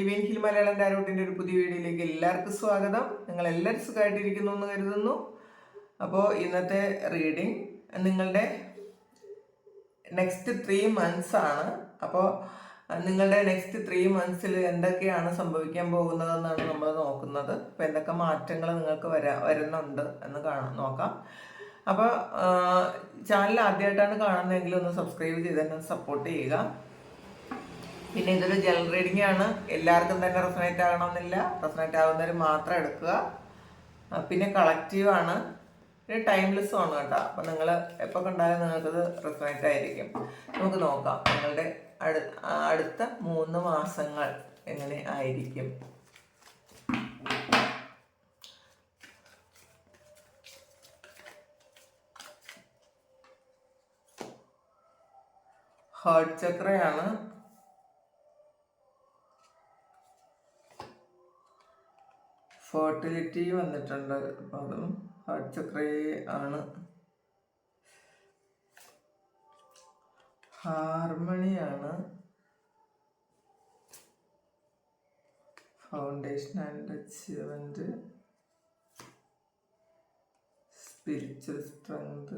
Divine hill Malayalam ഡാരോട്ടിന്റെ ഒരു പുതിയ വീഡിയോയിലേക്ക് എല്ലാവർക്കും സ്വാഗതം. നിങ്ങൾ എല്ലാവരും സുഖമായിട്ടിരിക്കുന്നു എന്ന് കരുതുന്നു. അപ്പോൾ ഇന്നത്തെ റീഡിങ് നിങ്ങളുടെ നെക്സ്റ്റ് ത്രീ മന്ത്സ് ആണ്. അപ്പോൾ നിങ്ങളുടെ നെക്സ്റ്റ് ത്രീ മന്ത്സിൽ എന്തൊക്കെയാണ് സംഭവിക്കാൻ പോകുന്നതെന്നാണ് നമ്മൾ നോക്കുന്നത്. അപ്പോൾ എന്തൊക്കെ മാറ്റങ്ങൾ നിങ്ങൾക്ക് വരാ വരുന്നുണ്ട് എന്ന് കാണാം നോക്കാം. അപ്പോൾ ചാനൽ ആദ്യമായിട്ടാണ് കാണുന്നതെങ്കിൽ ഒന്ന് സബ്സ്ക്രൈബ് ചെയ്ത് തന്നെ സപ്പോർട്ട് ചെയ്യുക. പിന്നെ ഇതൊരു ജനറൽ റീഡിംഗ് ആണ്. എല്ലാവർക്കും തന്നെ റെസനേറ്റ് ആകണമെന്നില്ല. റെസനേറ്റ് ആവുന്നവർ മാത്രം എടുക്കുക. പിന്നെ കളക്റ്റീവ് ആണ്. പിന്നെ ടൈംലെസ്സും ആണ് കേട്ടോ. അപ്പം നിങ്ങൾ എപ്പോൾ കണ്ടാലും നിങ്ങൾക്കത് റെസനേറ്റ് ആയിരിക്കും. നമുക്ക് നോക്കാം. നിങ്ങളുടെ അടു അടുത്ത മൂന്ന് മാസങ്ങൾ എങ്ങനെ ആയിരിക്കും? ഹാർട്ട് ചക്രയാണ് ഫെർട്ടിലിറ്റി വന്നിട്ടുണ്ട്. അപ്പം അതും ഹാർട്ട് ചക്രയെ ആണ്. ഹാർമണിയാണ് foundation and achievement spiritual strength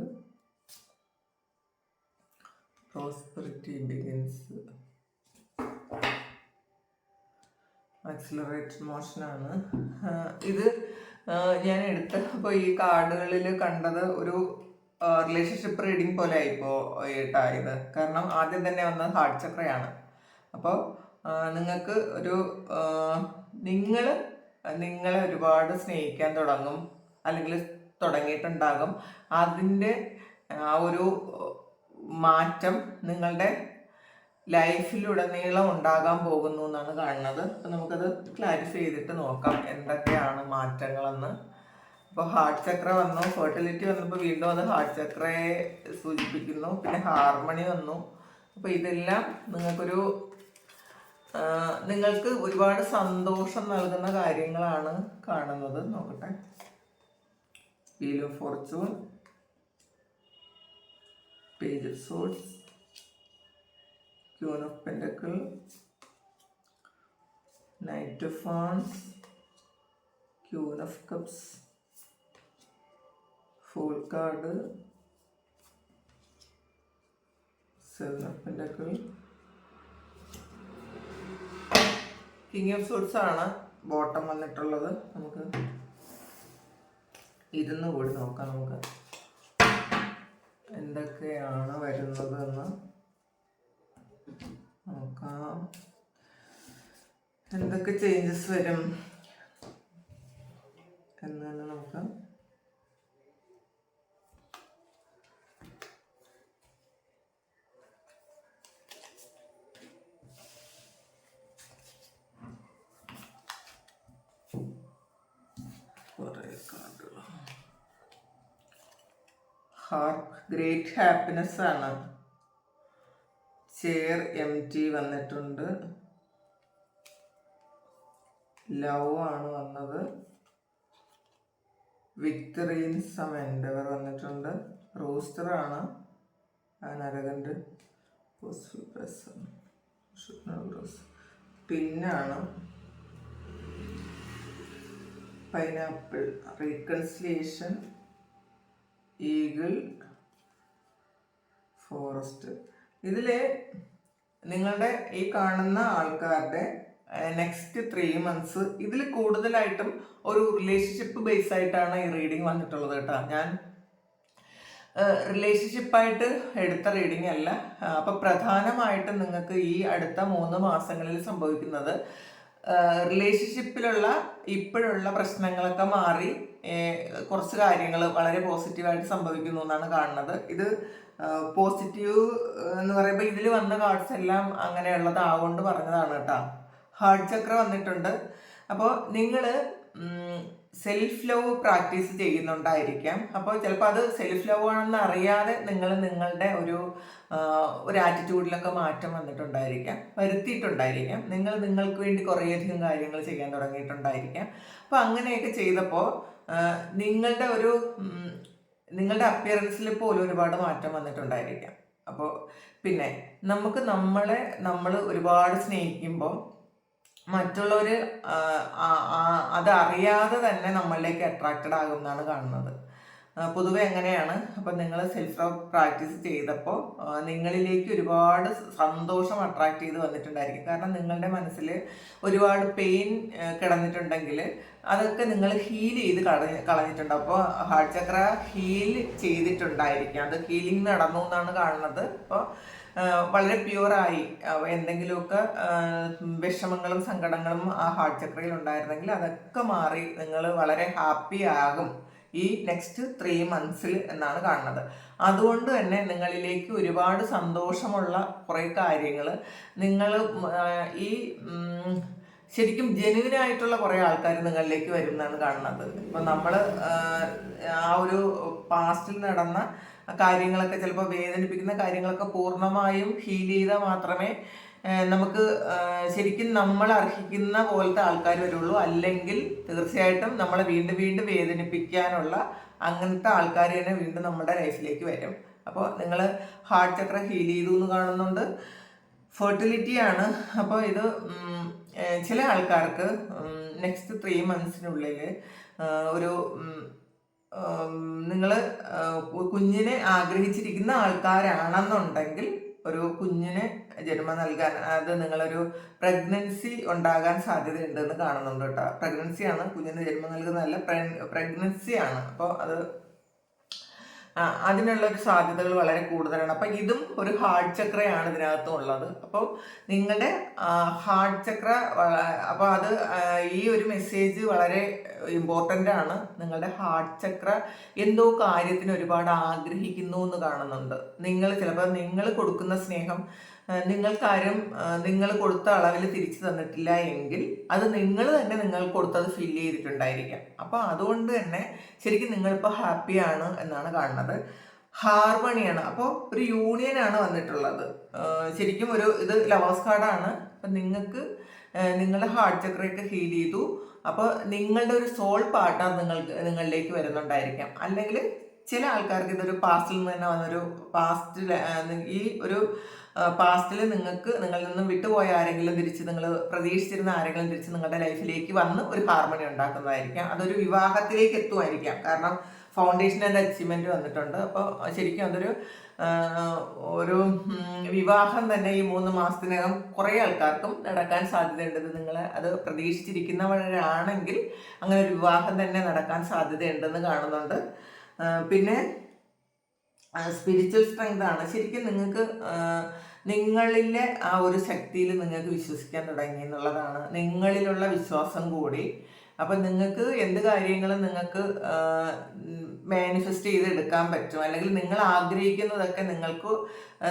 prosperity begins accelerated മോഷനാണ് ഇത് ഞാൻ എടുത്ത അപ്പോൾ ഈ കാർഡുകളിൽ കണ്ടത് ഒരു റിലേഷൻഷിപ്പ് റീഡിംഗ് പോലെ ആയിപ്പോൾ ഏട്ടാ ഇത് കാരണം ആദ്യം തന്നെ വന്നത് ഹാർട്ട് ചക്രയാണ് അപ്പോൾ നിങ്ങൾക്ക് ഒരു നിങ്ങൾ നിങ്ങളെ ഒരുപാട് സ്നേഹിക്കാൻ തുടങ്ങും അല്ലെങ്കിൽ തുടങ്ങിയിട്ടുണ്ടാകും. അതിന്റെ ആ ഒരു മാറ്റം നിങ്ങളുടെ ലൈഫിലുടനീളം ഉണ്ടാകാൻ പോകുന്നു എന്നാണ് കാണുന്നത്. അപ്പം നമുക്കത് ക്ലാരിഫൈ ചെയ്തിട്ട് നോക്കാം എന്തൊക്കെയാണ് മാറ്റങ്ങളെന്ന്. അപ്പോൾ ഹാർട്ട് ചക്ര വന്നു. ഫെർട്ടിലിറ്റി വന്നപ്പോൾ വീണ്ടും അത് ഹാർട്ട് ചക്രയെ സൂചിപ്പിക്കുന്നു. പിന്നെ ഹാർമണി വന്നു. അപ്പോൾ ഇതെല്ലാം നിങ്ങൾക്കൊരു നിങ്ങൾക്ക് ഒരുപാട് സന്തോഷം നൽകുന്ന കാര്യങ്ങളാണ് കാണുന്നത്. നോക്കട്ടെ. Wheel of page swords Queen of Pentacle, Knight of Wands, Queen of Cups, Fool card, Seven of Pentacle, king of swords ആണ് ബോട്ടം വന്നിട്ടുള്ളത് നമുക്ക് ഇരുന്ന് കൂടി നോക്കാം നമുക്ക് എന്തൊക്കെയാണ് വരുന്നത് എന്ന് നോക്കാം. എന്തൊക്കെ ചേഞ്ചസ് വരും എന്ന് തന്നെ നോക്കാം. ഹാർട്ട് ഗ്രേറ്റ് ഹാപ്പിനെസ് ആണ്. ചെയർ എം ടി വന്നിട്ടുണ്ട്. ലവ് ആണ് വന്നത്. വിക്ടറി ഇൻ സം എൻഡവർ വന്നിട്ടുണ്ട്. റോസ്റ്റർ ആണ്. അനരകന്റെ പിന്നാണ് പൈനാപ്പിൾ റീകൺസിലിയേഷൻ ഈഗിൾ ഫോറസ്റ്റ് ഇതിൽ നിങ്ങളുടെ ഈ കാണുന്ന ആൾക്കാരുടെ നെക്സ്റ്റ് ത്രീ മന്ത്സ് ഇതിൽ കൂടുതലായിട്ടും ഒരു റിലേഷൻഷിപ്പ് ബേസ് ആയിട്ടാണ് ഈ റീഡിങ് വന്നിട്ടുള്ളത് കേട്ടോ. ഞാൻ റിലേഷൻഷിപ്പായിട്ട് എടുത്ത റീഡിംഗ് അല്ല. അപ്പം പ്രധാനമായിട്ടും നിങ്ങൾക്ക് ഈ അടുത്ത മൂന്ന് മാസങ്ങളിൽ സംഭവിക്കുന്നത് റിലേഷൻഷിപ്പിലുള്ള ഇപ്പോഴുള്ള പ്രശ്നങ്ങളൊക്കെ മാറി കുറച്ച് കാര്യങ്ങൾ വളരെ പോസിറ്റീവായിട്ട് സംഭവിക്കുന്നു എന്നാണ് കാണുന്നത്. ഇത് പോസിറ്റീവ് എന്ന് പറയുമ്പോൾ ഇതിൽ വന്ന കാർഡ്സ് എല്ലാം അങ്ങനെയുള്ളതാകൊണ്ട് പറഞ്ഞതാണ് കേട്ടോ. ഹാർട്ട് ചക്ര വന്നിട്ടുണ്ട്. അപ്പോൾ നിങ്ങൾ സെൽഫ് ലവ് പ്രാക്ടീസ് ചെയ്യുന്നുണ്ടായിരിക്കാം. അപ്പോൾ ചിലപ്പോൾ അത് സെൽഫ് ലവ് ആണെന്ന് അറിയാതെ നിങ്ങൾ നിങ്ങളുടെ ഒരു ഒരു ആറ്റിറ്റ്യൂഡിലൊക്കെ മാറ്റം വന്നിട്ടുണ്ടായിരിക്കാം. വരുത്തിയിട്ടുണ്ടായിരിക്കാം. നിങ്ങൾ നിങ്ങൾക്ക് വേണ്ടി കുറേയധികം കാര്യങ്ങൾ ചെയ്യാൻ തുടങ്ങിയിട്ടുണ്ടായിരിക്കാം. അപ്പോൾ അങ്ങനെയൊക്കെ ചെയ്തപ്പോൾ നിങ്ങളുടെ ഒരു നിങ്ങളുടെ അപ്പിയറൻസിൽ പോലും ഒരുപാട് മാറ്റം വന്നിട്ടുണ്ടായിരിക്കാം. അപ്പോൾ പിന്നെ നമുക്ക് നമ്മളെ നമ്മൾ ഒരുപാട് സ്നേഹിക്കുമ്പോൾ മറ്റുള്ളവർ അത് അറിയാതെ തന്നെ നമ്മളിലേക്ക് അട്രാക്റ്റഡ് ആകും എന്നാണ് കാണുന്നത്. പൊതുവെ എങ്ങനെയാണ് അപ്പം നിങ്ങൾ സെൽഫ് ലവ് പ്രാക്ടീസ് ചെയ്തപ്പോൾ നിങ്ങളിലേക്ക് ഒരുപാട് സന്തോഷം അട്രാക്ട് ചെയ്ത് വന്നിട്ടുണ്ടായിരിക്കും. കാരണം നിങ്ങളുടെ മനസ്സിൽ ഒരുപാട് പെയിൻ കിടന്നിട്ടുണ്ടെങ്കിൽ അതൊക്കെ നിങ്ങൾ ഹീൽ ചെയ്ത് കളഞ്ഞ് കളഞ്ഞിട്ടുണ്ട്. അപ്പോൾ ഹാർട്ട് ചക്ര ഹീൽ ചെയ്തിട്ടുണ്ടായിരിക്കാം. അത് ഹീലിംഗ് നടന്നു എന്നാണ് കാണുന്നത്. അപ്പോൾ വളരെ പ്യുവറായി എന്തെങ്കിലുമൊക്കെ വിഷമങ്ങളും സങ്കടങ്ങളും ആ ഹാർട്ട് ചക്രയിൽ ഉണ്ടായിരുന്നെങ്കിൽ അതൊക്കെ മാറി നിങ്ങൾ വളരെ ഹാപ്പി ആകും. ഈ നെക്സ്റ്റ് ത്രീ മന്ത്സിൽ എന്നാണ് കാണുന്നത്. അതുകൊണ്ട് തന്നെ നിങ്ങളിലേക്ക് ഒരുപാട് സന്തോഷമുള്ള കുറേ കാര്യങ്ങൾ നിങ്ങൾ ഈ ശരിക്കും ജെനുവിൻ ആയിട്ടുള്ള കുറേ ആൾക്കാർ നിങ്ങളിലേക്ക് വരും എന്നാണ് കാണുന്നത്. ഇപ്പം നമ്മൾ ആ ഒരു പാസ്റ്റിൽ നടന്ന കാര്യങ്ങളൊക്കെ ചിലപ്പോൾ വേദനിപ്പിക്കുന്ന കാര്യങ്ങളൊക്കെ പൂർണമായും ഹീൽ ചെയ്താൽ മാത്രമേ നമുക്ക് ശരിക്കും നമ്മൾ അർഹിക്കുന്ന പോലത്തെ ആൾക്കാർ വരുള്ളൂ. അല്ലെങ്കിൽ തീർച്ചയായിട്ടും നമ്മളെ വീണ്ടും വീണ്ടും വേദനിപ്പിക്കാനുള്ള അങ്ങനത്തെ ആൾക്കാർ തന്നെ വീണ്ടും നമ്മുടെ ലൈഫിലേക്ക് വരും. അപ്പോൾ നിങ്ങൾ ഹാർട്ട് ചക്ര ഹീൽ ചെയ്തു എന്ന് കാണുന്നുണ്ട്. ഫെർട്ടിലിറ്റി ആണ്. അപ്പോൾ ഇത് ചില ആൾക്കാർക്ക് നെക്സ്റ്റ് ത്രീ മന്ത്സിനുള്ളിൽ ഒരു നിങ്ങൾ കുഞ്ഞിനെ ആഗ്രഹിച്ചിരിക്കുന്ന ആൾക്കാരാണെന്നുണ്ടെങ്കിൽ ഒരു കുഞ്ഞിന് ജന്മം നൽകാൻ അത് നിങ്ങളൊരു പ്രഗ്നൻസി ഉണ്ടാകാൻ സാധ്യതയുണ്ടെന്ന് കാണുന്നുണ്ട് കേട്ടോ. പ്രഗ്നൻസിയാണ് കുഞ്ഞിന് ജന്മം നൽകുന്നതല്ല പ്രഗ്നൻസിയാണ് അപ്പോൾ അത് അതിനുള്ള ഒരു സാധ്യതകൾ വളരെ കൂടുതലാണ്. അപ്പം ഇതും ഒരു ഹാർട്ട് ചക്രയാണ് ഇതിനകത്തും ഉള്ളത്. അപ്പോൾ നിങ്ങളുടെ ഹാർട്ട് ചക്ര അപ്പോൾ അത് ഈ ഒരു മെസ്സേജ് വളരെ ഇമ്പോർട്ടന്റ് ആണ്. നിങ്ങളുടെ ഹാർട്ട് ചക്ര എന്തോ കാര്യത്തിന് ഒരുപാട് ആഗ്രഹിക്കുന്നു എന്ന് കാണുന്നുണ്ട്. നിങ്ങൾ ചിലപ്പോൾ നിങ്ങൾ കൊടുക്കുന്ന സ്നേഹം നിങ്ങൾക്കാരും നിങ്ങൾ കൊടുത്ത അളവിൽ തിരിച്ചു തന്നിട്ടില്ല എങ്കിൽ അത് നിങ്ങൾ തന്നെ നിങ്ങൾ കൊടുത്തത് ഫിൽ ചെയ്തിട്ടുണ്ടായിരിക്കാം. അപ്പോൾ അതുകൊണ്ട് തന്നെ ശരിക്കും നിങ്ങളിപ്പോൾ ഹാപ്പിയാണ് എന്നാണ് കാണുന്നത്. ഹാർമണിയാണ്. അപ്പോൾ ഒരു യൂണിയൻ ആണ് വന്നിട്ടുള്ളത്. ശരിക്കും ഒരു ഇത് ലവേഴ്സ് കാർഡാണ്. അപ്പം നിങ്ങൾക്ക് നിങ്ങളുടെ ഹാർട്ട് ചക്രയൊക്കെ ഹീൽ ചെയ്തു. അപ്പോൾ നിങ്ങളുടെ ഒരു സോൾ പാർട്ട്ണർ നിങ്ങൾക്ക് നിങ്ങളിലേക്ക് വരുന്നുണ്ടായിരിക്കാം. അല്ലെങ്കിൽ ചില ആൾക്കാർക്ക് ഇതൊരു പാസ്റ്റിൽ നിന്ന് തന്നെ വന്നൊരു പാസ്റ്റിൽ ഈ ഒരു പാസ്റ്റിൽ നിങ്ങൾക്ക് നിങ്ങളിൽ നിന്നും വിട്ടുപോയ ആരെങ്കിലും തിരിച്ച് നിങ്ങൾ പ്രതീക്ഷിച്ചിരുന്ന ആരെങ്കിലും തിരിച്ച് നിങ്ങളുടെ ലൈഫിലേക്ക് വന്ന് ഒരു ഹാർമണി ഉണ്ടാക്കുന്നതായിരിക്കാം. അതൊരു വിവാഹത്തിലേക്ക് എത്തുമായിരിക്കാം. കാരണം ഫൗണ്ടേഷൻ ആൻഡ് അച്ചീവ്മെന്റ് വന്നിട്ടുണ്ട്. അപ്പോൾ ശരിക്കും അതൊരു ഒരു വിവാഹം തന്നെ ഈ മൂന്ന് മാസത്തിനകം കുറേ ആൾക്കാർക്കും നടക്കാൻ സാധ്യതയുണ്ട്. നിങ്ങൾ അത് പ്രതീക്ഷിച്ചിരിക്കുന്നവരാണെങ്കിൽ അങ്ങനെ ഒരു വിവാഹം തന്നെ നടക്കാൻ സാധ്യതയുണ്ടെന്ന് കാണുന്നുണ്ട്. പിന്നെ സ്പിരിച്വൽ സ്ട്രെങ്ത് ആണ്. ശരിക്കും നിങ്ങൾക്ക് നിങ്ങളിലെ ആ ഒരു ശക്തിയിൽ നിങ്ങൾക്ക് വിശ്വസിക്കാൻ തുടങ്ങി എന്നുള്ളതാണ്. നിങ്ങളിലുള്ള വിശ്വാസം കൂടി. അപ്പം നിങ്ങൾക്ക് എന്ത് കാര്യങ്ങളും നിങ്ങൾക്ക് മാനിഫെസ്റ്റ് ചെയ്തെടുക്കാൻ പറ്റും. അല്ലെങ്കിൽ നിങ്ങൾ ആഗ്രഹിക്കുന്നതൊക്കെ നിങ്ങൾക്ക്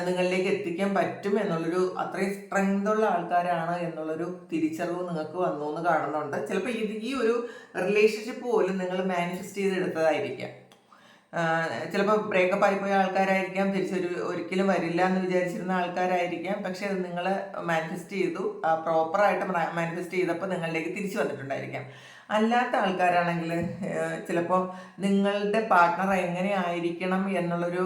നിങ്ങളിലേക്ക് എത്തിക്കാൻ പറ്റും എന്നുള്ളൊരു അത്രയും സ്ട്രെങ്ത് ഉള്ള ആൾക്കാരാണ് എന്നുള്ളൊരു തിരിച്ചറിവ് നിങ്ങൾക്ക് വന്നു എന്ന് കാണുന്നുണ്ട്. ചിലപ്പോൾ ഇത് ഈ ഒരു റിലേഷൻഷിപ്പ് പോലും നിങ്ങൾ മാനിഫെസ്റ്റ് ചെയ്തെടുത്തതായിരിക്കാം. ചിലപ്പോൾ ബ്രേക്കപ്പ് ആയിപ്പോയ ആൾക്കാരായിരിക്കാം തിരിച്ചൊരു ഒരിക്കലും വരില്ല എന്ന് വിചാരിച്ചിരുന്ന ആൾക്കാരായിരിക്കാം. പക്ഷെ അത് നിങ്ങൾ മാനിഫെസ്റ്റ് ചെയ്തു. പ്രോപ്പറായിട്ട് മാനിഫെസ്റ്റ് ചെയ്തപ്പോൾ നിങ്ങളിലേക്ക് തിരിച്ചു വന്നിട്ടുണ്ടായിരിക്കാം. അല്ലാത്ത ആൾക്കാരാണെങ്കിൽ ചിലപ്പോൾ നിങ്ങളുടെ പാർട്ട്ണർ എങ്ങനെ ആയിരിക്കണം എന്നുള്ളൊരു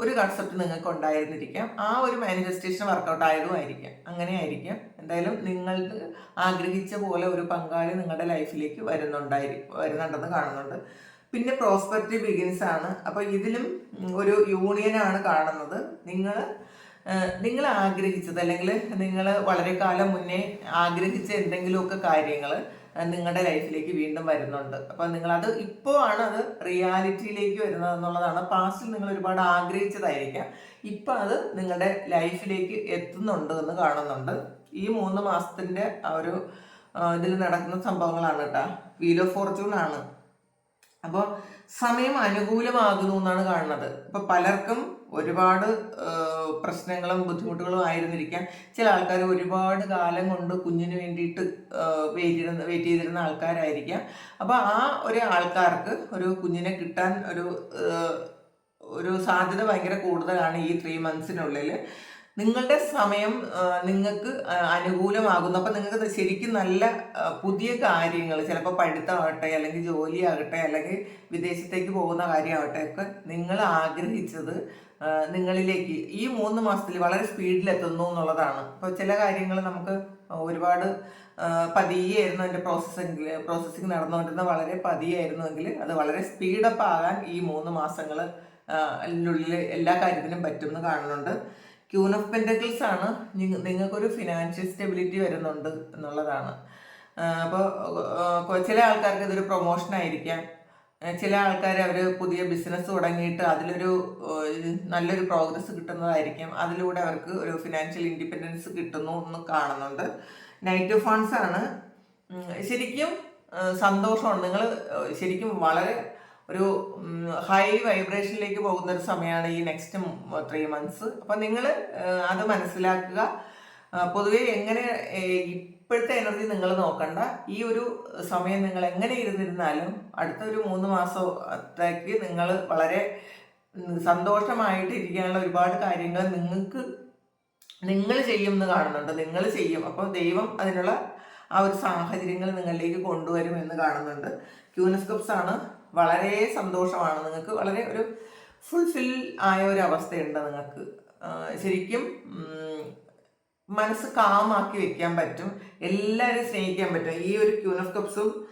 ഒരു കൺസെപ്റ്റ് നിങ്ങൾക്ക് ഉണ്ടായിരുന്നിരിക്കാം. ആ ഒരു മാനിഫെസ്റ്റേഷൻ വർക്കൗട്ട് ആയതും ആയിരിക്കാം. അങ്ങനെ ആയിരിക്കാം. എന്തായാലും നിങ്ങൾക്ക് ആഗ്രഹിച്ച പോലെ ഒരു പങ്കാളി നിങ്ങളുടെ ലൈഫിലേക്ക് വരുന്നുണ്ടായിരിക്കും വരുന്നുണ്ടെന്ന് കാണുന്നുണ്ട്. പിന്നെ പ്രോസ്പെക്റ്റ് ബിഗിൻസ് ആണ്. അപ്പോൾ ഇതിലും ഒരു യൂണിയനാണ് കാണുന്നത്. നിങ്ങൾ നിങ്ങൾ ആഗ്രഹിച്ചത് അല്ലെങ്കിൽ നിങ്ങൾ വളരെ കാലം മുന്നേ ആഗ്രഹിച്ച എന്തെങ്കിലുമൊക്കെ കാര്യങ്ങൾ നിങ്ങളുടെ ലൈഫിലേക്ക് വീണ്ടും വരുന്നുണ്ട്. അപ്പോൾ നിങ്ങളത് ഇപ്പോൾ ആണ് അത് റിയാലിറ്റിയിലേക്ക് വരുന്നത് എന്നുള്ളതാണ്. പാസ്റ്റിൽ നിങ്ങൾ ഒരുപാട് ആഗ്രഹിച്ചതായിരിക്കാം. ഇപ്പം അത് നിങ്ങളുടെ ലൈഫിലേക്ക് എത്തുന്നുണ്ട് എന്ന് കാണുന്നുണ്ട്. ഈ മൂന്ന് മാസത്തിന്റെ ഒരു ഇതിൽ നടക്കുന്ന സംഭവങ്ങളാണ് കേട്ടോ വീൽ ഓഫ് ഫോർച്യൂൺ ആണ്. അപ്പോൾ സമയം അനുകൂലമാകുന്നു എന്നാണ് കാണുന്നത്. ഇപ്പൊ പലർക്കും ഒരുപാട് പ്രശ്നങ്ങളും ബുദ്ധിമുട്ടുകളും ആയിരുന്നിരിക്കാം. ചില ആൾക്കാർ ഒരുപാട് കാലം കൊണ്ട് കുഞ്ഞിന് വേണ്ടിയിട്ട് വെയിറ്റ് ചെയ്തിരുന്ന വെയിറ്റ് ചെയ്തിരുന്ന ആൾക്കാരായിരിക്കാം. അപ്പോൾ ആ ഒരു ആൾക്കാർക്ക് ഒരു കുഞ്ഞിനെ കിട്ടാൻ ഒരു ഒരു സാധ്യത ഭയങ്കര കൂടുതലാണ് ഈ ത്രീ മന്ത്സിനുള്ളിൽ നിങ്ങളുടെ സമയം നിങ്ങൾക്ക് അനുകൂലമാകുന്നു. അപ്പം നിങ്ങൾക്ക് ശരിക്കും നല്ല പുതിയ കാര്യങ്ങൾ ചിലപ്പോൾ പഠിത്തമാകട്ടെ അല്ലെങ്കിൽ ജോലിയാകട്ടെ അല്ലെങ്കിൽ വിദേശത്തേക്ക് പോകുന്ന കാര്യമാകട്ടെ ഒക്കെ നിങ്ങൾ ആഗ്രഹിച്ചത് നിങ്ങളിലേക്ക് ഈ മൂന്ന് മാസത്തിൽ വളരെ സ്പീഡിൽ എത്തുന്നു എന്നുള്ളതാണ്. അപ്പോൾ ചില കാര്യങ്ങൾ നമുക്ക് ഒരുപാട് പതിയായിരുന്നു അതിന്റെ പ്രോസസ്സിംഗ് പ്രോസസ്സിങ് നടന്നുകൊണ്ടിരുന്ന വളരെ പതിയായിരുന്നുവെങ്കിൽ അത് വളരെ സ്പീഡപ്പ് ആകാൻ ഈ മൂന്ന് മാസങ്ങൾ ഉള്ളിൽ എല്ലാ കാര്യത്തിനും പറ്റുമെന്ന് കാണുന്നുണ്ട്. ക്യൂൻ ഓഫ് പെന്റക്കിൾസ് ആണ്. നിങ്ങൾക്കൊരു ഫിനാൻഷ്യൽ സ്റ്റെബിലിറ്റി വരുന്നുണ്ട് എന്നുള്ളതാണ്. അപ്പോൾ ചില ആൾക്കാർക്ക് ഇതൊരു പ്രൊമോഷൻ ആയിരിക്കാം. ചില ആൾക്കാർ അവർ പുതിയ ബിസിനസ് തുടങ്ങിയിട്ട് അതിലൊരു നല്ലൊരു പ്രോഗ്രസ് കിട്ടുന്നതായിരിക്കും. അതിലൂടെ അവർക്ക് ഒരു ഫിനാൻഷ്യൽ ഇൻഡിപെൻഡൻസ് കിട്ടുന്നു എന്ന് കാണുന്നുണ്ട്. നെഗറ്റീവ് ഫണ്ട്സ് ആണ്. ശരിക്കും സന്തോഷമാണ്. നിങ്ങൾ ശരിക്കും വളരെ ഒരു ഹൈ വൈബ്രേഷനിലേക്ക് പോകുന്ന ഒരു സമയമാണ് ഈ നെക്സ്റ്റ് ത്രീ മന്ത്സ് അപ്പം നിങ്ങൾ അത് മനസ്സിലാക്കുക. പൊതുവെ എങ്ങനെ ഇപ്പോഴത്തെ എനർജി നിങ്ങൾ നോക്കണ്ട. ഈ ഒരു സമയം നിങ്ങൾ എങ്ങനെ ഇരുന്നിരുന്നാലും അടുത്ത ഒരു മൂന്ന് മാസത്തേക്ക് നിങ്ങൾ വളരെ സന്തോഷമായിട്ട് ഇരിക്കാനുള്ള ഒരുപാട് കാര്യങ്ങൾ നിങ്ങൾക്ക് നിങ്ങൾ ചെയ്യും എന്ന് കാണുന്നുണ്ട്. നിങ്ങൾ ചെയ്യും. അപ്പോൾ ദൈവം അതിനുള്ള ആ ഒരു സാഹചര്യങ്ങൾ നിങ്ങളിലേക്ക് കൊണ്ടുവരും എന്ന് കാണുന്നുണ്ട്. ക്യൂനസ്കപ്സ് ആണ്. വളരെ സന്തോഷമാണ്. നിങ്ങൾക്ക് വളരെ ഒരു ഫുൾഫിൽ ആയ ഒരു അവസ്ഥയുണ്ട് നിങ്ങൾക്ക്. ശരിക്കും മനസ്സ് കാമാക്കി വെക്കാൻ പറ്റും. എല്ലാവരും സ്നേഹിക്കാൻ പറ്റും. ഈ ഒരു ക്യൂൻ ഓഫ് കപ്സും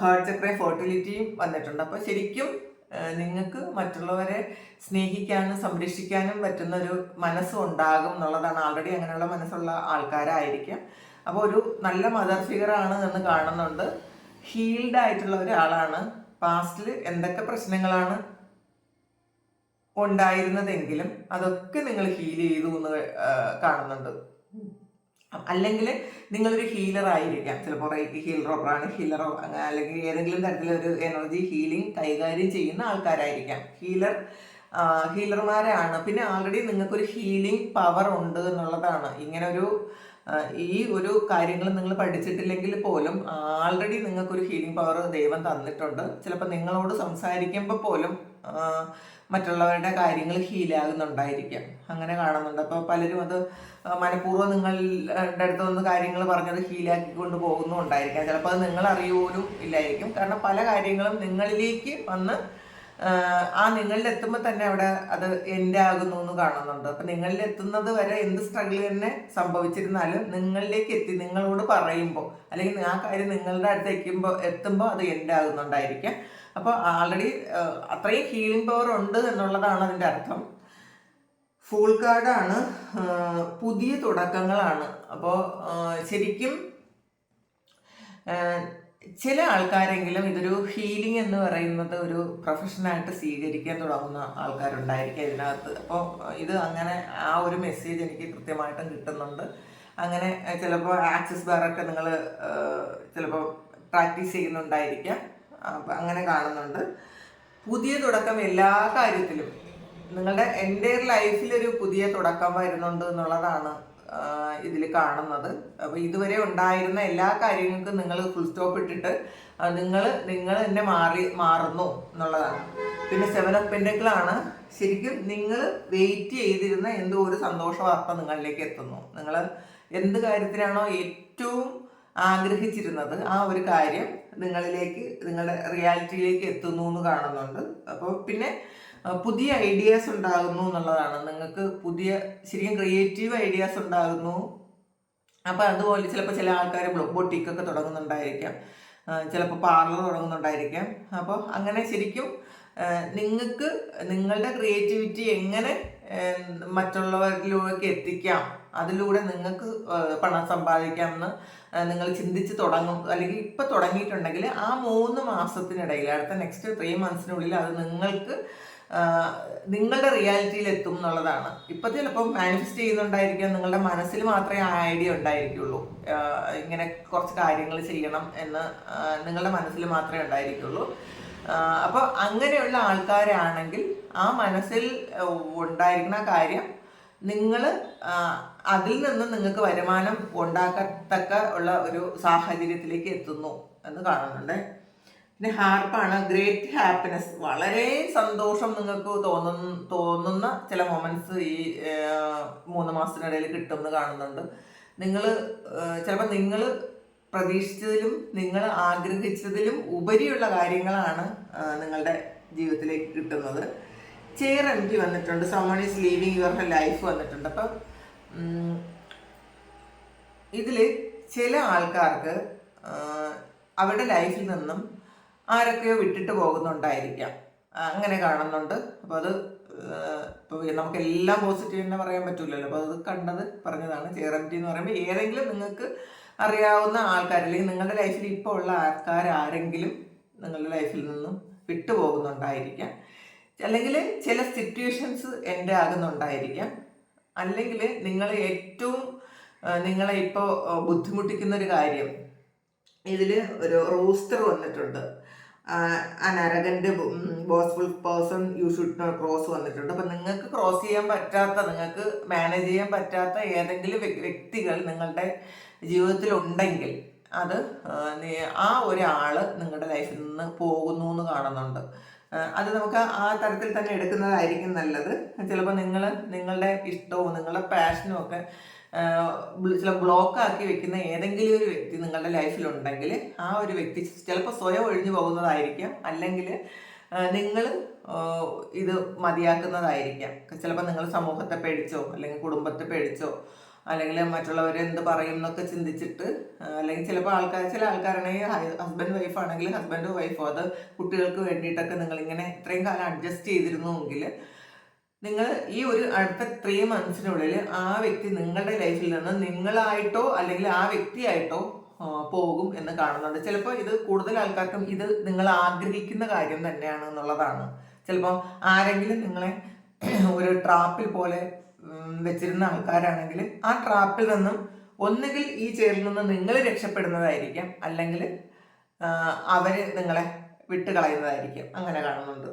ഹാർട്ട് ചക്ര ഫോർട്ടിലിറ്റിയും വന്നിട്ടുണ്ട്. അപ്പോൾ ശരിക്കും നിങ്ങൾക്ക് മറ്റുള്ളവരെ സ്നേഹിക്കാനും സംരക്ഷിക്കാനും പറ്റുന്ന ഒരു മനസ്സും ഉണ്ടാകും എന്നുള്ളതാണ് ആൾറെഡി അങ്ങനെയുള്ള മനസ്സുള്ള ആൾക്കാരായിരിക്കാം. അപ്പോൾ ഒരു നല്ല മദർ ഫിഗറാണ് എന്ന് കാണുന്നുണ്ട്. ഹീൽഡ് ആയിട്ടുള്ള ഒരാളാണ്. പാസ്റ്റിൽ എന്തൊക്കെ പ്രശ്നങ്ങളാണ് ഉണ്ടായിരുന്നതെങ്കിലും അതൊക്കെ നിങ്ങൾ ഹീൽ ചെയ്തു എന്ന് കാണുന്നുണ്ട്. അല്ലെങ്കിൽ നിങ്ങളൊരു ഹീലർ ആയിരിക്കാം. ചിലപ്പോൾ റൈറ്റ് ഹീലറോപ്പറാണ് ഹീലറോ അല്ലെങ്കിൽ ഏതെങ്കിലും തരത്തിലൊരു എനർജി ഹീലിംഗ് കൈകാര്യം ചെയ്യുന്ന ആൾക്കാരായിരിക്കാം. ഹീലർ ഹീലർമാരാണ് പിന്നെ ആൾറെഡി നിങ്ങൾക്കൊരു ഹീലിംഗ് പവർ ഉണ്ട് എന്നുള്ളതാണ്. ഇങ്ങനെ ഒരു ഈ ഒരു കാര്യങ്ങൾ നിങ്ങൾ പഠിച്ചിട്ടില്ലെങ്കിൽ പോലും ആൾറെഡി നിങ്ങൾക്കൊരു ഹീലിംഗ് പവർ ദൈവം തന്നിട്ടുണ്ട്. ചിലപ്പോൾ നിങ്ങളോട് സംസാരിക്കുമ്പോൾ പോലും മറ്റുള്ളവരുടെ കാര്യങ്ങൾ ഹീലാകുന്നുണ്ടായിരിക്കാം അങ്ങനെ കാണുന്നുണ്ട്. അപ്പോൾ പലരും അത് മനഃപൂർവം നിങ്ങളുടെ അടുത്ത് വന്ന് കാര്യങ്ങൾ പറഞ്ഞത് ഹീലാക്കി കൊണ്ട് പോകുന്നുണ്ടായിരിക്കാം ചിലപ്പോൾ അത് നിങ്ങൾ അറിയുപോലും ഇല്ലായിരിക്കും. കാരണം പല കാര്യങ്ങളും നിങ്ങളിലേക്ക് വന്ന് ആ, നിങ്ങളിൽ എത്തുമ്പോൾ തന്നെ അവിടെ അത് എന്റെ ആകുന്നു എന്ന് കാണുന്നുണ്ട്. അപ്പം നിങ്ങളിൽ എത്തുന്നത് വരെ എന്ത് സ്ട്രഗിൾ തന്നെ സംഭവിച്ചിരുന്നാലും നിങ്ങളിലേക്ക് എത്തി നിങ്ങളോട് പറയുമ്പോൾ അല്ലെങ്കിൽ ആ കാര്യം നിങ്ങളുടെ അടുത്ത് എത്തുമ്പോൾ എത്തുമ്പോൾ അത് എന്റെ ആകുന്നുണ്ടായിരിക്കാം. അപ്പോൾ ആൾറെഡി അത്രയും ഹീലിംഗ് പവർ ഉണ്ട് എന്നുള്ളതാണ് അതിന്റെ അർത്ഥം. ഫുൾ കാർഡാണ് പുതിയ തുടക്കങ്ങളാണ്. അപ്പോൾ ശരിക്കും ചില ആൾക്കാരെങ്കിലും ഇതൊരു ഹീലിംഗ് എന്ന് പറയുന്നത് ഒരു പ്രൊഫഷനായിട്ട് സ്വീകരിക്കാൻ തുടങ്ങുന്ന ആൾക്കാരുണ്ടായിരിക്കും ഇതിനകത്ത്. അപ്പോൾ ഇത് അങ്ങനെ ആ ഒരു മെസ്സേജ് എനിക്ക് കൃത്യമായിട്ടും കിട്ടുന്നുണ്ട്. അങ്ങനെ ചിലപ്പോൾ ആക്സസ് ബാറൊക്കെ നിങ്ങൾ ചിലപ്പോൾ പ്രാക്ടീസ് ചെയ്യുന്നുണ്ടായിരിക്കാം. അപ്പം അങ്ങനെ കാണുന്നുണ്ട്. പുതിയ തുടക്കം എല്ലാ കാര്യത്തിലും നിങ്ങളുടെ എന്റെ ലൈഫിലൊരു പുതിയ തുടക്കം വരുന്നുണ്ട് എന്നുള്ളതാണ് ഇതിൽ കാണുന്നത്. അപ്പോൾ ഇതുവരെ ഉണ്ടായിരുന്ന എല്ലാ കാര്യങ്ങൾക്കും നിങ്ങൾ ഫുൾ സ്റ്റോപ്പ് ഇട്ടിട്ട് നിങ്ങൾ നിങ്ങൾ തന്നെ മാറി മാറുന്നു എന്നുള്ളതാണ്. പിന്നെ സെവൻ ഓഫ് പെൻഡക്കിളാണ് ശരിക്കും നിങ്ങൾ വെയിറ്റ് ചെയ്തിരുന്ന എന്തോ ഒരു സന്തോഷ വാർത്ത നിങ്ങളിലേക്ക് എത്തുന്നു. നിങ്ങൾ എന്ത് കാര്യത്തിനാണോ ഏറ്റവും ആഗ്രഹിച്ചിരുന്നത് ആ ഒരു കാര്യം നിങ്ങളിലേക്ക് നിങ്ങളുടെ റിയാലിറ്റിയിലേക്ക് എത്തുന്നു എന്ന് കാണുന്നുണ്ട്. അപ്പോൾ പിന്നെ പുതിയ ഐഡിയാസ് ഉണ്ടാകുന്നു എന്നുള്ളതാണ്. നിങ്ങൾക്ക് പുതിയ ശരിക്കും ക്രിയേറ്റീവ് ഐഡിയാസ് ഉണ്ടാകുന്നു. അപ്പോൾ അതുപോലെ ചിലപ്പോൾ ചില ആൾക്കാർ ബൊട്ടിക്കൊക്കെ തുടങ്ങുന്നുണ്ടായിരിക്കാം. ചിലപ്പോൾ പാർലർ തുടങ്ങുന്നുണ്ടായിരിക്കാം. അപ്പോൾ അങ്ങനെ ശരിക്കും നിങ്ങൾക്ക് നിങ്ങളുടെ ക്രിയേറ്റിവിറ്റി എങ്ങനെ മറ്റുള്ളവരിലേക്ക് എത്തിക്കാം അതിലൂടെ നിങ്ങൾക്ക് പണം സമ്പാദിക്കാമെന്ന് നിങ്ങൾ ചിന്തിച്ച് തുടങ്ങും. അല്ലെങ്കിൽ ഇപ്പം തുടങ്ങിയിട്ടുണ്ടെങ്കിൽ ആ മൂന്ന് മാസത്തിനിടയിൽ അടുത്ത നെക്സ്റ്റ് ത്രീ മന്ത്സിനുള്ളിൽ അത് നിങ്ങൾക്ക് നിങ്ങളുടെ റിയാലിറ്റിയിൽ എത്തും എന്നുള്ളതാണ്. ഇപ്പം ചിലപ്പോൾ മാനിഫെസ്റ്റ് ചെയ്യുന്നുണ്ടായിരിക്കാം. നിങ്ങളുടെ മനസ്സിൽ മാത്രമേ ആ ഐഡിയ ഉണ്ടായിരിക്കുള്ളൂ. ഇങ്ങനെ കുറച്ച് കാര്യങ്ങൾ ചെയ്യണം എന്ന് നിങ്ങളുടെ മനസ്സിൽ മാത്രമേ ഉണ്ടായിരിക്കുള്ളൂ. അപ്പോൾ അങ്ങനെയുള്ള ആൾക്കാരാണെങ്കിൽ ആ മനസ്സിൽ ഉണ്ടായിരിക്കുന്ന കാര്യം നിങ്ങൾ അതിൽ നിന്ന് നിങ്ങൾക്ക് വരുമാനം ഉണ്ടാക്കത്തക്ക ഉള്ള ഒരു സാഹചര്യത്തിലേക്ക് എത്തുന്നു എന്ന് കാണുന്നുണ്ട്. പിന്നെ ഹാർപ്പാണ്. ഗ്രേറ്റ് ഹാപ്പിനെസ് വളരെ സന്തോഷം നിങ്ങൾക്ക് തോന്നുന്ന തോന്നുന്ന ചില മൊമെന്റ്സ് ഈ മൂന്ന് മാസത്തിനിടയിൽ കിട്ടുമെന്ന് കാണുന്നുണ്ട്. നിങ്ങൾ ചിലപ്പോൾ നിങ്ങൾ പ്രതീക്ഷിച്ചതിലും നിങ്ങൾ ആഗ്രഹിച്ചതിലും ഉപരിയുള്ള കാര്യങ്ങളാണ് നിങ്ങളുടെ ജീവിതത്തിലേക്ക് കിട്ടുന്നത്. ചെയർ എനിക്ക് വന്നിട്ടുണ്ട്. Someone is leaving your life വന്നിട്ടുണ്ട്. അപ്പം ഇതിൽ ചില ആൾക്കാർക്ക് അവരുടെ ലൈഫിൽ നിന്നും ആരൊക്കെയോ വിട്ടിട്ട് പോകുന്നുണ്ടായിരിക്കാം. അങ്ങനെ കാണുന്നുണ്ട്. അപ്പോൾ അത് ഇപ്പോൾ നമുക്ക് എല്ലാം പോസിറ്റീവ് തന്നെ പറയാൻ പറ്റില്ലല്ലോ അപ്പോൾ അത് കണ്ടത് പറഞ്ഞതാണ് ചേറമിറ്റി എന്ന് പറയുമ്പോൾ ഏതെങ്കിലും നിങ്ങൾക്ക് അറിയാവുന്ന ആൾക്കാർ അല്ലെങ്കിൽ നിങ്ങളുടെ ലൈഫിൽ ഇപ്പോൾ ഉള്ള ആൾക്കാർ ആരെങ്കിലും നിങ്ങളുടെ ലൈഫിൽ നിന്നും വിട്ടുപോകുന്നുണ്ടായിരിക്കാം അല്ലെങ്കിൽ ചില സിറ്റുവേഷൻസ് എന്റെ ആകുന്നുണ്ടായിരിക്കാം. അല്ലെങ്കിൽ നിങ്ങൾ ഏറ്റവും നിങ്ങളെ ഇപ്പോൾ ബുദ്ധിമുട്ടിക്കുന്ന ഒരു കാര്യം ഇതിൽ ഒരു റോസ്റ്റർ വന്നിട്ടുണ്ട്. അനരകന്റെ boastful person you should not cross വന്നിട്ടുണ്ട്. അപ്പം നിങ്ങൾക്ക് ക്രോസ് ചെയ്യാൻ പറ്റാത്ത നിങ്ങൾക്ക് മാനേജ് ചെയ്യാൻ പറ്റാത്ത ഏതെങ്കിലും വ്യക്തികൾ നിങ്ങളുടെ ജീവിതത്തിൽ ഉണ്ടെങ്കിൽ അത് ആ, നി- ഒരാൾ നിങ്ങളുടെ ലൈഫിൽ നിന്ന് പോകുന്നു എന്ന് കാണുന്നുണ്ട്. അത് നമുക്ക് ആ തരത്തിൽ തന്നെ എടുക്കുന്നതായിരിക്കും നല്ലത്. ചിലപ്പോൾ നിങ്ങൾ നിങ്ങളുടെ ഇഷ്ടവും നിങ്ങളുടെ പാഷനും ഒക്കെ ചില ബ്ലോക്ക് ആക്കി വെക്കുന്ന ഏതെങ്കിലും ഒരു വ്യക്തി നിങ്ങളുടെ ലൈഫിൽ ലൈഫിലുണ്ടെങ്കിൽ ആ ഒരു വ്യക്തി ചിലപ്പോൾ സ്വയം ഒഴിഞ്ഞു പോകുന്നതായിരിക്കാം. അല്ലെങ്കിൽ നിങ്ങൾ ഇത് മതിയാക്കുന്നതായിരിക്കാം. ചിലപ്പോൾ നിങ്ങൾ സമൂഹത്തെ പേടിച്ചോ അല്ലെങ്കിൽ കുടുംബത്തെ പേടിച്ചോ അല്ലെങ്കിൽ മറ്റുള്ളവർ എന്ത് പറയും എന്നൊക്കെ ചിന്തിച്ചിട്ട് അല്ലെങ്കിൽ ചിലപ്പോൾ ആൾക്കാർ ചില ആൾക്കാരാണെങ്കിൽ ഹസ്ബൻഡ് വൈഫ് ആണെങ്കിൽ ഹസ്ബൻഡ് വൈഫോ അത് കുട്ടികൾക്ക് വേണ്ടിയിട്ടൊക്കെ നിങ്ങളിങ്ങനെ ഇത്രയും കാലം അഡ്ജസ്റ്റ് ചെയ്തിരുന്നുവെങ്കിൽ നിങ്ങൾ ഈ ഒരു അടുത്ത ത്രീ മന്ത്സിനുള്ളിൽ ആ വ്യക്തി നിങ്ങളുടെ ലൈഫിൽ നിന്ന് നിങ്ങളായിട്ടോ അല്ലെങ്കിൽ ആ വ്യക്തിയായിട്ടോ പോകും എന്ന് കാണുന്നുണ്ട്. ചിലപ്പോൾ ഇത് കൂടുതൽ ആൾക്കാർക്കും ഇത് നിങ്ങൾ ആഗ്രഹിക്കുന്ന കാര്യം തന്നെയാണ് എന്നുള്ളതാണ്. ചിലപ്പോൾ ആരെങ്കിലും നിങ്ങളെ ഒരു ട്രാപ്പിൽ പോലെ വെച്ചിരുന്ന ആൾക്കാരാണെങ്കിൽ ആ ട്രാപ്പിൽ നിന്നും ഒന്നുകിൽ ഈ ചേരിൽ നിന്ന് നിങ്ങൾ രക്ഷപ്പെടുന്നതായിരിക്കാം. അല്ലെങ്കിൽ അവർ നിങ്ങളെ വിട്ട് കളയുന്നതായിരിക്കും അങ്ങനെ കാണുന്നുണ്ട്.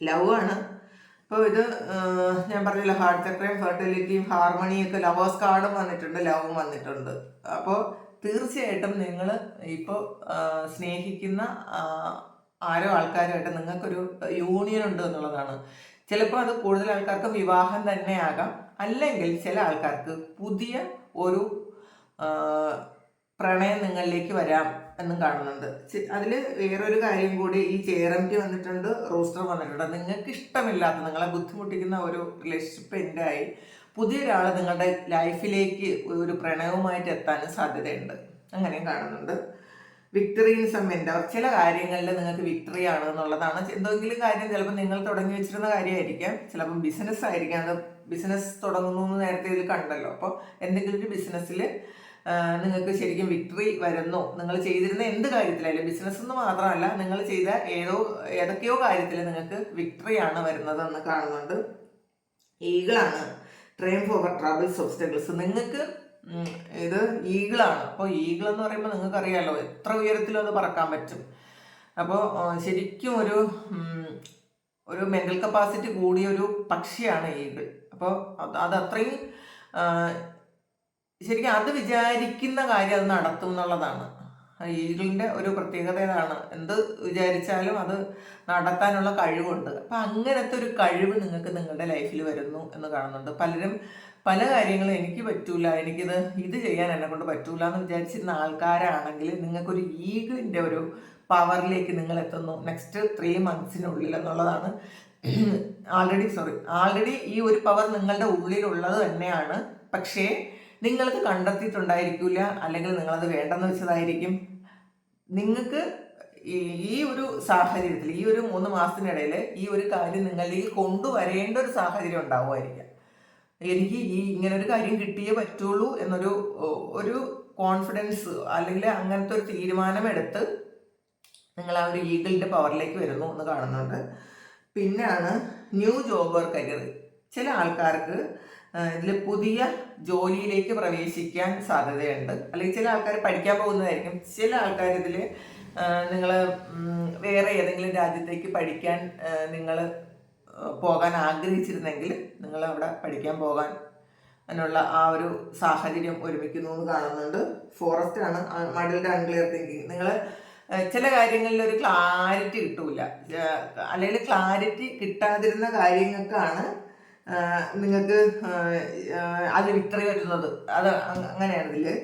ലവ് ആണ് ഇപ്പോൾ ഇത് ഞാൻ പറഞ്ഞില്ല ഹാർട്ട് ചക്രയും ഫെർട്ടിലിറ്റിയും ഹാർമണിയും ഒക്കെ ലവേഴ്സ് കാർഡും വന്നിട്ടുണ്ട് ലവും വന്നിട്ടുണ്ട്. അപ്പോൾ തീർച്ചയായിട്ടും നിങ്ങൾ ഇപ്പോൾ സ്നേഹിക്കുന്ന ആരോ ആൾക്കാരുമായിട്ട് നിങ്ങൾക്കൊരു യൂണിയൻ ഉണ്ട് എന്നുള്ളതാണ്. ചിലപ്പോൾ അത് കൂടുതൽ ആൾക്കാർക്ക് വിവാഹം തന്നെയാകാം അല്ലെങ്കിൽ ചില ആൾക്കാർക്ക് പുതിയ ഒരു പ്രണയം നിങ്ങളിലേക്ക് വരാം. എന്നും കാണുന്നുണ്ട്. അതിൽ വേറൊരു കാര്യം കൂടി ഈ ചേറംറ്റി വന്നിട്ടുണ്ട് റോസ്റ്റർ വന്നിട്ടുണ്ട്. നിങ്ങൾക്ക് ഇഷ്ടമില്ലാത്ത നിങ്ങളെ ബുദ്ധിമുട്ടിക്കുന്ന ഒരു റിലേഷൻഷിപ്പ് എൻഡായി പുതിയൊരാൾ നിങ്ങളുടെ ലൈഫിലേക്ക് ഒരു പ്രണയവുമായിട്ട് എത്താനും സാധ്യതയുണ്ട്. അങ്ങനെയും കാണുന്നുണ്ട്. വിക്ടറി ഇൻ സം എൻഡവർ ചില കാര്യങ്ങളിൽ നിങ്ങൾക്ക് വിക്ടറി ആണ് എന്നുള്ളതാണ്. എന്തെങ്കിലും കാര്യം ചിലപ്പോൾ നിങ്ങൾ തുടങ്ങി വെച്ചിരുന്ന കാര്യമായിരിക്കാം. ചിലപ്പോൾ ബിസിനസ് ആയിരിക്കാം. അത് ബിസിനസ് തുടങ്ങുന്നു നേരത്തെ ഇതിൽ കണ്ടല്ലോ. അപ്പോൾ എന്തെങ്കിലും ഒരു ബിസിനസ്സിൽ നിങ്ങൾക്ക് ശരിക്കും വിക്ടറി വരുന്നു. നിങ്ങൾ ചെയ്തിരുന്ന എന്ത് കാര്യത്തിലായാലും ബിസിനസ് എന്ന് മാത്രമല്ല നിങ്ങൾ ചെയ്ത ഏതോ ഏതൊക്കെയോ കാര്യത്തിൽ നിങ്ങൾക്ക് വിക്ടറിയാണ് വരുന്നതെന്ന് കാണുന്നുണ്ട്. ഈഗിളാണ്. ട്രെയിൻ ഫോർ ട്രാവൽസ് ഒബ്സ്റ്റക്കിൾസ് നിങ്ങൾക്ക് ഇത് ഈഗിളാണ്. അപ്പോൾ ഈഗിൾ എന്ന് പറയുമ്പോൾ നിങ്ങൾക്ക് അറിയാലോ എത്ര ഉയരത്തിലും അത് പറക്കാൻ പറ്റും. അപ്പോൾ ശരിക്കും ഒരു ഒരു മെന്റൽ കപ്പാസിറ്റി കൂടിയ ഒരു പക്ഷിയാണ് ഈഗിൾ. അപ്പോൾ അത് അത് അത്രയും ശരിക്കും അത് വിചാരിക്കുന്ന കാര്യം അത് നടത്തും എന്നുള്ളതാണ്. ഈഗിളിന്റെ ഒരു പ്രത്യേകത എന്ത് വിചാരിച്ചാലും അത് നടത്താനുള്ള കഴിവുണ്ട്. അപ്പം അങ്ങനത്തെ ഒരു കഴിവ് നിങ്ങൾക്ക് നിങ്ങളുടെ ലൈഫിൽ വരുന്നു എന്ന് കാണുന്നുണ്ട്. പലരും പല കാര്യങ്ങളും എനിക്ക് പറ്റൂല എനിക്കിത് ഇത് ചെയ്യാൻ എന്നെ കൊണ്ട് പറ്റൂല എന്ന് വിചാരിച്ചിരുന്ന ആൾക്കാരാണെങ്കിൽ നിങ്ങൾക്കൊരു ഈഗിളിന്റെ ഒരു പവറിലേക്ക് നിങ്ങൾ എത്തുന്നു നെക്സ്റ്റ് ത്രീ മന്ത്സിനുള്ളിൽ എന്നുള്ളതാണ്. ആൾറെഡി സോറി ആൾറെഡി ഈ ഒരു പവർ നിങ്ങളുടെ ഉള്ളിലുള്ളത് തന്നെയാണ്. പക്ഷേ നിങ്ങൾക്ക് കണ്ടെത്തിയിട്ടുണ്ടായിരിക്കില്ല അല്ലെങ്കിൽ നിങ്ങളത് വേണ്ടെന്ന് വെച്ചതായിരിക്കും. നിങ്ങൾക്ക് ഈ ഒരു സാഹചര്യത്തിൽ ഈ ഒരു മൂന്ന് മാസത്തിനിടയിൽ ഈ ഒരു കാര്യം നിങ്ങളിലേക്ക് കൊണ്ടുവരേണ്ട ഒരു സാഹചര്യം ഉണ്ടാവുമായിരിക്കാം. എനിക്ക് ഈ ഇങ്ങനെ ഒരു കാര്യം കിട്ടിയേ പറ്റുള്ളൂ എന്നൊരു ഒരു കോൺഫിഡൻസ് അല്ലെങ്കിൽ അങ്ങനത്തെ ഒരു തീരുമാനമെടുത്ത് നിങ്ങൾ ആ ഒരു ഈഗിളിന്റെ പവറിലേക്ക് വരുന്നു എന്ന് കാണുന്നുണ്ട്. പിന്നെയാണ് ന്യൂ ജോബ് ഓർ കരിയർ ചില ആൾക്കാർക്ക് ഇതിൽ പുതിയ ജോലിയിലേക്ക് പ്രവേശിക്കാൻ സാധ്യതയുണ്ട്. അല്ലെങ്കിൽ ചില ആൾക്കാർ പഠിക്കാൻ പോകുന്നതായിരിക്കും. ചില ആൾക്കാർ ഇതിൽ നിങ്ങൾ വേറെ ഏതെങ്കിലും രാജ്യത്തേക്ക് പഠിക്കാൻ നിങ്ങൾ പോകാൻ ആഗ്രഹിച്ചിരുന്നെങ്കിൽ നിങ്ങൾ അവിടെ പഠിക്കാൻ പോകാൻ അതിനുള്ള ആ ഒരു സാഹചര്യം ഒരുമിക്കുന്നു എന്ന് കാണുന്നുണ്ട്. ഫോറസ്റ്റ് ആണ് മഡിൽഡ് അൺക്ലിയർ തിങ്കിങ് നിങ്ങൾ ചില കാര്യങ്ങളിൽ ഒരു ക്ലാരിറ്റി കിട്ടൂല. അല്ലെങ്കിൽ ക്ലാരിറ്റി കിട്ടാതിരുന്ന കാര്യങ്ങൾക്കാണ് നിങ്ങൾക്ക് അതിൽ വിക്ടറി വരുന്നത് അത് അങ് അങ്ങനെയാണ്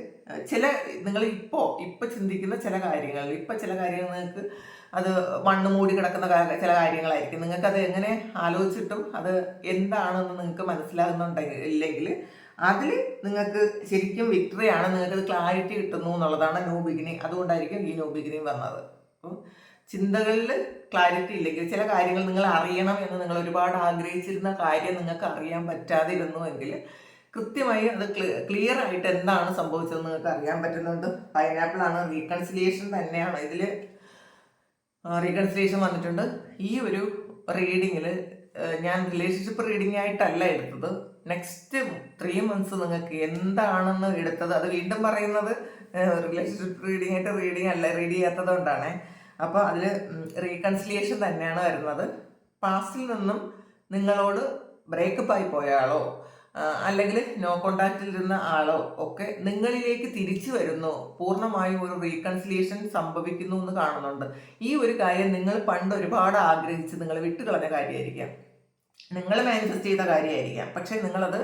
ചില നിങ്ങൾ ഇപ്പോൾ ഇപ്പോൾ ചിന്തിക്കുന്ന ചില കാര്യങ്ങൾ ഇപ്പോൾ ചില കാര്യങ്ങൾ നിങ്ങൾക്ക് അത് മണ്ണ് മൂടി കിടക്കുന്ന ചില കാര്യങ്ങളായിരിക്കും. നിങ്ങൾക്ക് അത് എങ്ങനെ ആലോചിച്ചിട്ടും അത് എന്താണെന്ന് നിങ്ങൾക്ക് മനസ്സിലാകുന്നുണ്ടെങ്കിൽ ഇല്ലെങ്കിൽ അതിൽ നിങ്ങൾക്ക് ശരിക്കും വിക്ടറിയാണ് നിങ്ങൾക്ക് ക്ലാരിറ്റി കിട്ടുന്നു എന്നുള്ളതാണ് ന്യൂ ബിഗിനിങ് അതുകൊണ്ടായിരിക്കും ഈ ന്യൂ ബിഗിനിങ് വന്നത്. ചിന്തകളിൽ ക്ലാരിറ്റി ഇല്ലെങ്കിൽ ചില കാര്യങ്ങൾ നിങ്ങൾ അറിയണം എന്ന് നിങ്ങൾ ഒരുപാട് ആഗ്രഹിച്ചിരുന്ന കാര്യം നിങ്ങൾക്ക് അറിയാൻ പറ്റാതിരുന്നുവെങ്കിൽ കൃത്യമായി അത് ക്ലിയർ ആയിട്ട് എന്താണ് സംഭവിച്ചതെന്ന് നിങ്ങൾക്ക് അറിയാൻ പറ്റുന്നുണ്ട്. പൈനാപ്പിൾ ആണ് റീകൺസിലിയേഷൻ തന്നെയാണ്. ഇതിൽ റീകൺസിലിയേഷൻ വന്നിട്ടുണ്ട്. ഈ ഒരു റീഡിങ്ങിൽ ഞാൻ റിലേഷൻഷിപ്പ് റീഡിംഗ് ആയിട്ടല്ല എടുത്തത്. നെക്സ്റ്റ് ത്രീ മന്ത്സ് നിങ്ങൾക്ക് എന്താണെന്ന് എടുത്തത്? അത് വീണ്ടും പറയുന്നത് റിലേഷൻഷിപ്പ് റീഡിംഗ് ആയിട്ട് റീഡിംഗ് അല്ല റീഡ് ചെയ്യാത്തത് കൊണ്ടാണ്. അപ്പോൾ അതിൽ റീകൺസിലിയേഷൻ തന്നെയാണ് വരുന്നത്. പാസ്റ്റിൽ നിന്നും നിങ്ങളോട് ബ്രേക്കപ്പ് ആയി പോയ ആളോ അല്ലെങ്കിൽ നോ കോണ്ടാക്റ്റിൽ ഇരുന്ന ആളോ ഒക്കെ നിങ്ങളിലേക്ക് തിരിച്ചു വരുന്നു. പൂർണമായും ഒരു റീകൺസിലിയേഷൻ സംഭവിക്കുന്നു എന്ന് കാണുന്നുണ്ട്. ഈ ഒരു കാര്യം നിങ്ങൾ പണ്ട് ഒരുപാട് ആഗ്രഹിച്ച് നിങ്ങൾ വിട്ടുകളഞ്ഞ കാര്യമായിരിക്കാം. നിങ്ങൾ മാനിഫെസ്റ്റ് ചെയ്ത കാര്യമായിരിക്കാം. പക്ഷേ നിങ്ങളത്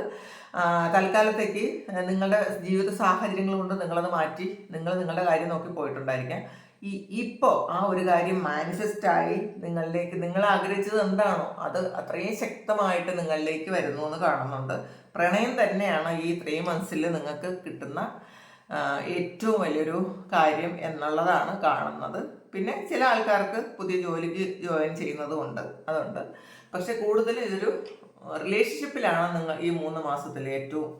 തൽക്കാലത്തേക്ക് നിങ്ങളുടെ ജീവിത സാഹചര്യങ്ങൾ കൊണ്ട് നിങ്ങളത് മാറ്റി നിങ്ങൾ നിങ്ങളുടെ കാര്യം നോക്കി പോയിട്ടുണ്ടായിരിക്കാം. ഈ ഇപ്പോൾ ആ ഒരു കാര്യം മാനിഫെസ്റ്റ് ആയി നിങ്ങളിലേക്ക് നിങ്ങൾ ആഗ്രഹിച്ചത് എന്താണോ അത് അത്രയും ശക്തമായിട്ട് നിങ്ങളിലേക്ക് വരുന്നു എന്ന് കാണുന്നുണ്ട്. പ്രണയം തന്നെയാണ് ഈ ത്രീ മന്ത്സിൽ നിങ്ങൾക്ക് കിട്ടുന്ന ഏറ്റവും വലിയൊരു കാര്യം എന്നുള്ളതാണ് കാണുന്നത്. പിന്നെ ചില ആൾക്കാർക്ക് പുതിയ ജോലിക്ക് ജോയിൻ ചെയ്യുന്നതുമുണ്ട് അതുണ്ട്. പക്ഷെ കൂടുതൽ ഇതൊരു റിലേഷൻഷിപ്പിലാണ് നിങ്ങൾ ഈ മൂന്ന് മാസത്തിൽ ഏറ്റവും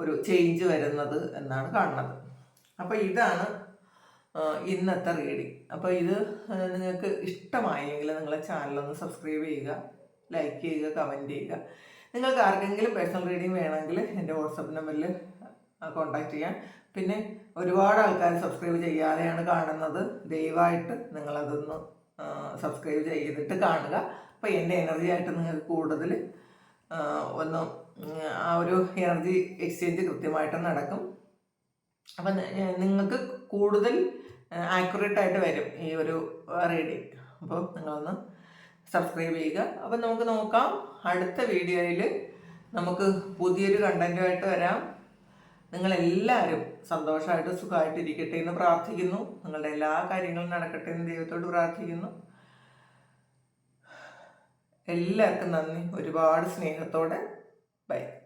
ഒരു ചേഞ്ച് വരുന്നത് എന്നാണ് കാണുന്നത്. അപ്പോൾ ഇതാണ് ഇന്നത്തെ റീഡിങ്. അപ്പോൾ ഇത് നിങ്ങൾക്ക് ഇഷ്ടമായെങ്കിൽ നിങ്ങളെ ചാനലൊന്ന് സബ്സ്ക്രൈബ് ചെയ്യുക ലൈക്ക് ചെയ്യുക കമന്റ് ചെയ്യുക. നിങ്ങൾക്ക് ആർക്കെങ്കിലും പേഴ്സണൽ റീഡിങ് വേണമെങ്കിൽ എന്റെ വാട്സപ്പ് നമ്പറിൽ കോൺടാക്റ്റ് ചെയ്യാം പിന്നെ ഒരുപാട് ആൾക്കാർ സബ്സ്ക്രൈബ് ചെയ്യാതെയാണ് കാണുന്നത്. ദയവായിട്ട് നിങ്ങളതൊന്ന് സബ്സ്ക്രൈബ് ചെയ്തിട്ട് കാണുക. അപ്പോൾ എന്റെ എനർജി ആയിട്ട് നിങ്ങൾക്ക് കൂടുതൽ ഒന്ന് ആ ഒരു എനർജി എക്സ്ചേഞ്ച് കൃത്യമായിട്ട് നടക്കും. അപ്പം നിങ്ങൾക്ക് കൂടുതൽ ആക്യുറേറ്റ് ആയിട്ട് വരും ഈ ഒരു റീഡിങ് അപ്പോൾ നിങ്ങളൊന്ന് സബ്സ്ക്രൈബ് ചെയ്യുക. അപ്പം നമുക്ക് നോക്കാം. അടുത്ത വീഡിയോയിൽ നമുക്ക് പുതിയൊരു കണ്ടന്റുമായിട്ട് വരാം. നിങ്ങളെല്ലാവരും സന്തോഷമായിട്ട് സുഖമായിട്ട് ഇരിക്കട്ടെ എന്ന് പ്രാർത്ഥിക്കുന്നു. നിങ്ങളുടെ എല്ലാ കാര്യങ്ങളും നടക്കട്ടെ എന്ന് ദൈവത്തോട് പ്രാർത്ഥിക്കുന്നു. എല്ലാവർക്കും നന്ദി. ഒരുപാട് സ്നേഹത്തോടെ. ബൈ